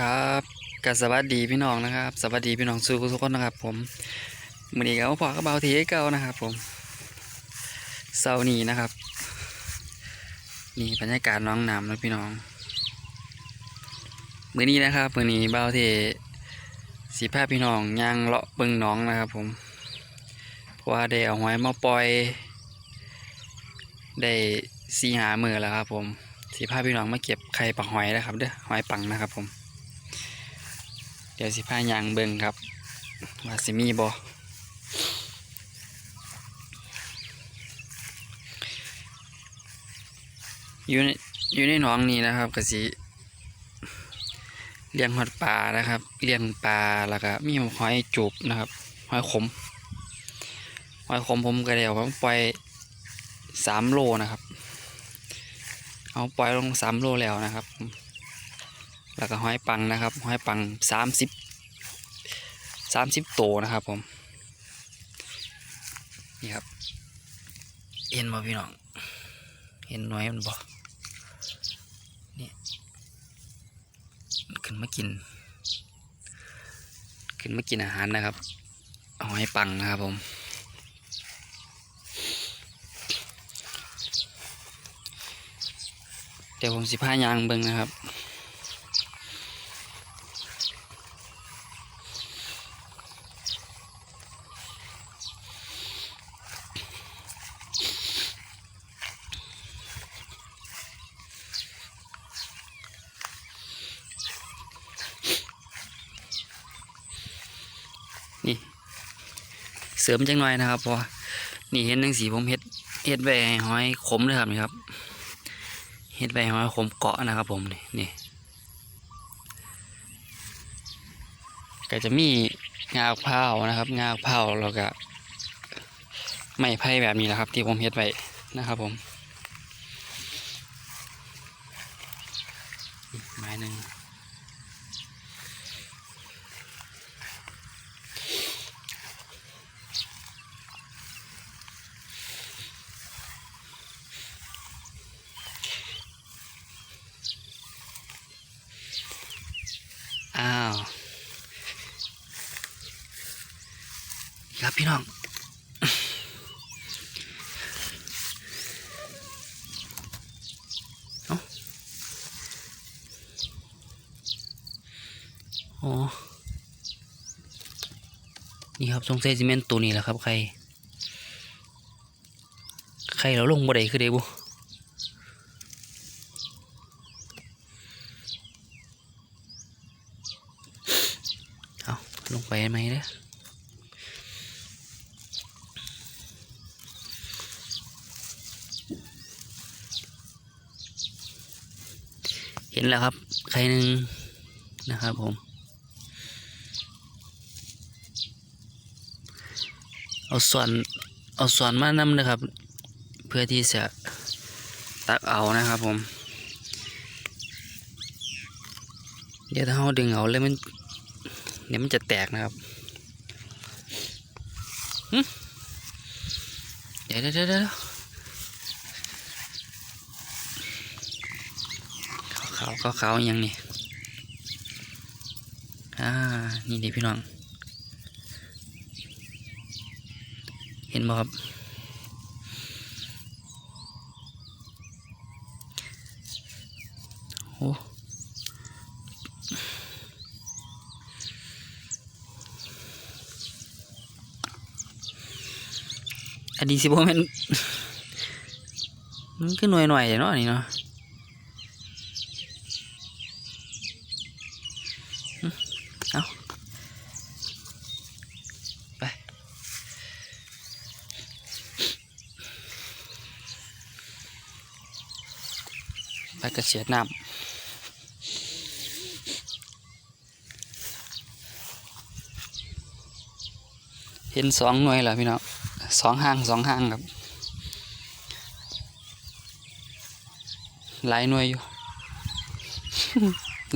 ครับกับสวัสดีพี่น้องนะครับสวัสดีพี่น้องสู่ทุกคนนะครับ ผมมือนี้ก็มาพอกับเบาทีเก่านะครับ ผมเสาร์นี้นะครับ นี่บรรยากาศน้องน้ำนะพี่น้องมือนี้นะครับมือนี้เบาทีสีผ้าพี่น้องย่างเลาะเบิงน้องนะครับ ผมเพราะว่าได้เอาหอยมาปล่อย ได้สีหามือแล้วครับ ผมสีผ้าพี่น้องมาเก็บไข่ปักหอยนะครับเด้อหอยปังนะครับผม ดี๋ยวสิผ้ายางเบิ่งครับ ว่าสิมีบ่อยู่ในอยู่ในหนองนี้นะครับก็สิเลี้ยงหอดปลานะครับเลี้ยงปลาแล้วก็มีหอยจูบนะครับหอยขมหอยขมผมก็เดี๋ยวผมปล่อยสามโลนะครับ เอาปล่อยลงสามโลแล้วนะครับ แล้วก็ห้อยปังนะครับห้อยปังสามสิบสามสิบโตนะครับผม นี่ครับ เห็นบ่พี่น้อง เห็นหน่วยมันบ่นี่มันขึ้นมากิน ขึ้นมากินอาหารนะครับห้อยปังนะครับผม เดี๋ยวผมสิพายางเบิ่งนะครับ เสริมจังหน่อยนะครับพราะว่านี่เห็นหนังสีผมเฮ็ดเฮ็ดใบห้อยขมเลยครับนี่ครับเฮ็ดใบห้อยขมเกาะนะครับ ผมนี่นี่ก็จะมีงาเผาวนะครับ งาเผาวแล้วก็ไม้ไผ่แบบนี้นะครับ ที่ผมเฮ็ดไว้นะครับ ผมไม้หนึ่ง ครับพี่น้องเอ้าอ๋อนี่ครับทรงเซซิเมนต์ตัวนี้แหละครับ ใคร ใครเราลงบ่ได้คือเดบุเอาลงไปไหมเด้อ เห็นแล้วครับใครหนึ่งนะครับผม เอาส่วนเอาส่วนมานำนะครับ เพื่อที่จะตักเอานะครับผม เดี๋ยวถ้าเราดึงเอาเลยมันเดี๋ยวมันจะแตกนะครับเดี๋ยวเดี๋ยวเดี๋ยวเดี๋ยว ขาวขาวขาวๆยังนี่อ่านี่เดี๋ยวพี่น้อง เห็นบ่ครับโอ้อันนี้สิบ่แม่นมันก็หน่วยหน่อยๆเนาะนี่เนาะหึเอาไป ไปกระเสียน้ำเห็นสองหน่วยแล้วพี่น้องสองห้างสองห้างครับ หลายหน่วยอยู่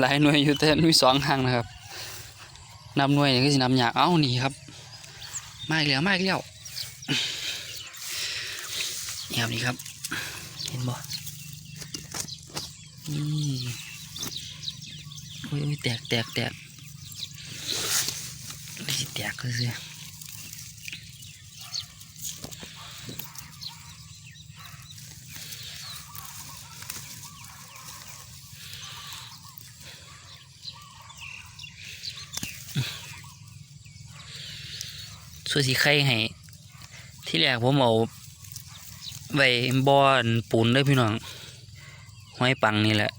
หลายหน่วยอยู่แต่มีสองห้างนะครับนับหน่วยนี่ก็สินับยากเอ้านี่ครับมาอีกแล้วมาอีกแล้วนี่ครับนี่ครับ เห็นบ่ โอ้ยโอ้ยแตกแตกแตกนี่สิแตกก็สิส่วนสีไข่ให้ ที่แรกผมเอาไว้บ่อนปูนด้อพี่น้อง ห้อยปังนี่แหละ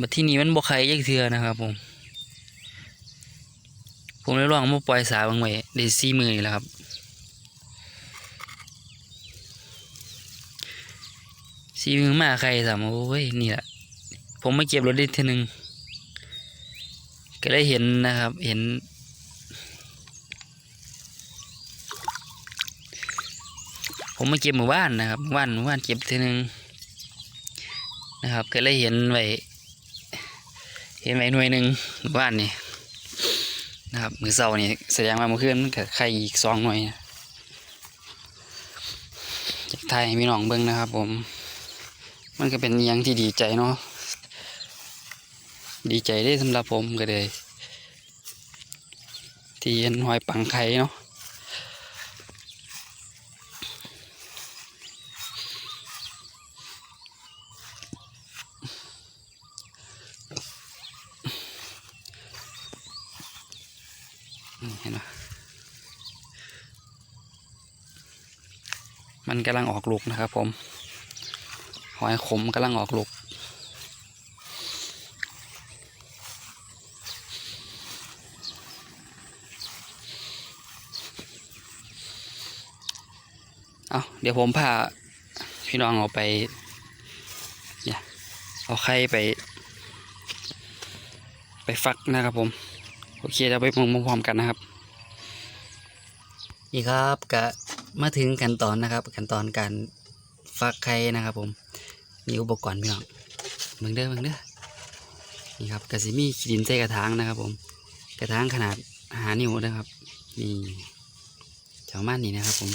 บัดที่นี้มันบ่ใครยักเทือนะครับผม ผมเลยลองมาปล่อยสาบางไว้ได้สี่มือนี่แหละครับ สี่มือมาใครสามโอ้ยนี่แหละ ผมไมาเก็บรถได้ทีหนึ่งก็ได้เห็นนะครับ เห็น ผมมาเก็บหมู่บ้านนะครับหมู่บ้านหมู่บ้านเก็บทีหนึ่งนะครับก็เลยเห็นไว้เห็นไว้หน่วยหนึ่งหมู่บ้านนี่นะครับมือเสานี่แสดงว่าเมื่อคืนมันก็ไข่อีกสองหน่วยจากไทยให้พี่น้องเบิ้งนะครับ ผม มันก็เป็นยังที่ดีใจเนาะดีใจได้สำหรับผมก็เลยที่เห็นหอยปังไข่เนาะ เห็นไหมมันกำลังออกลูกนะครับผม หอยขมกำลังออกลูก เอาเดี๋ยวผมพาพี่น้องเอาไปเนี่ยเอาไข่ไป ไปฟักนะครับผม โอเคเราไปมองพร้อมๆกันนะครับ นี่ครับก็มาถึงขั้นตอนนะครับขั้นตอนการฟักไข่นะครับ ผมมีอุปกรณ์พี่น้องเมืองเด้อเมืองเด้อนี่ครับกระสิมีขีดินใส่กระถางนะครับ ผม กระถางขนาดหานิ้วนะครับนี่เจ้าม่านนี่นะครับ ผม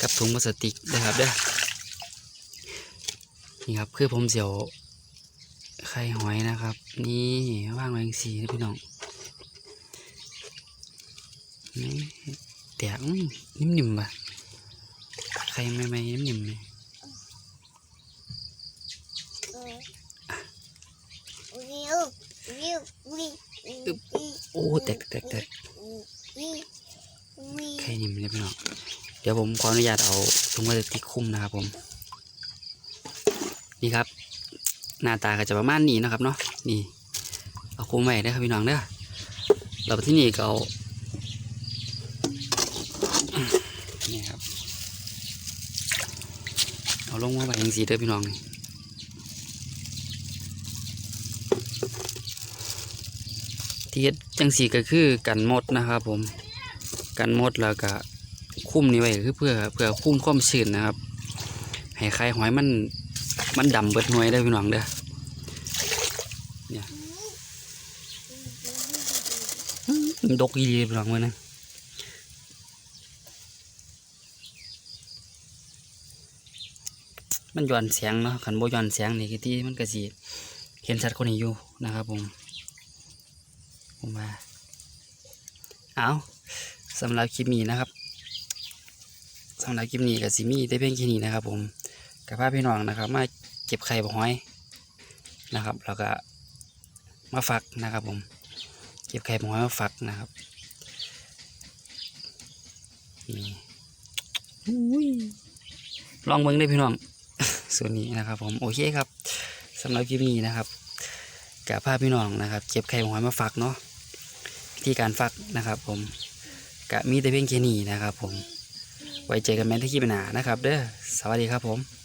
กับถุงพลาสติกนะครับเด้อนี่ครับคือผมเสียวไข่หอยนะครับ นี่ว่างไว้อย่างสีนะพี่น้อง นี่แต่อืมนิ่มๆป่ะใครไม่ไม่นิ่มๆเลยโอ้แตกแตกแตกใครนิ่มเลยพี่น้องเดี๋ยวผมขออนุญาตเอาถุงพลาสติกคลุมนะครับผม นี่ครับ หน้าตาก็จะประมาณนี้นะครับเนาะนี่ เอาคลุมไว้ได้ครับพี่น้องเด้อเราไปที่นี่ก็เอา นี่ครับ เอา ลงมาไว้ยังสีเด้อพี่น้องนี่ที่เฮ็ดจังสีก็คือกันมดนะครับผมกันมดแล้วก็คุ้มนี่ไว้คือเพื่อเพื่อคุ้มความชื้นนะครับให้ไข่หอยมันมันดำเบิดหน่วยได้พี่น้องเด้อเนี่ยดกอีหลีพี่น้องเว้ยนะ มันย้อนเสียงเนาะขันโบย้อนเสียงนี่คือที่มันก็สิเห็นชัดคนนี้อยู่นะครับผมผมว่าเอาสำหรับคลิปนี้นะครับสำหรับคลิปนี้กับซิมีได้เพียงแค่นี้นะครับ ผมกับพาพี่น้องนะครับ มาเก็บไข่บ่ห้อยนะครับ แล้วก็มาฝักนะครับ ผม เก็บไข่บ่ห้อยมาฝักนะครับนี่อุ้ยลองเบิ่งได้พี่น้อง ส่วนนี้นะครับ ผมโอเคครับสำหรับคลิปนี้นะครับกับภาพพี่น้องนะครับเก็บไข่หอยมาฝักเนาะวิธีการฝักนะครับ ผมกะมีแต่เพียงแค่นี้นะครับ ผมไว้เจอกันแม่ที่คลิปหน้านะครับ เด้อสวัสดีครับผม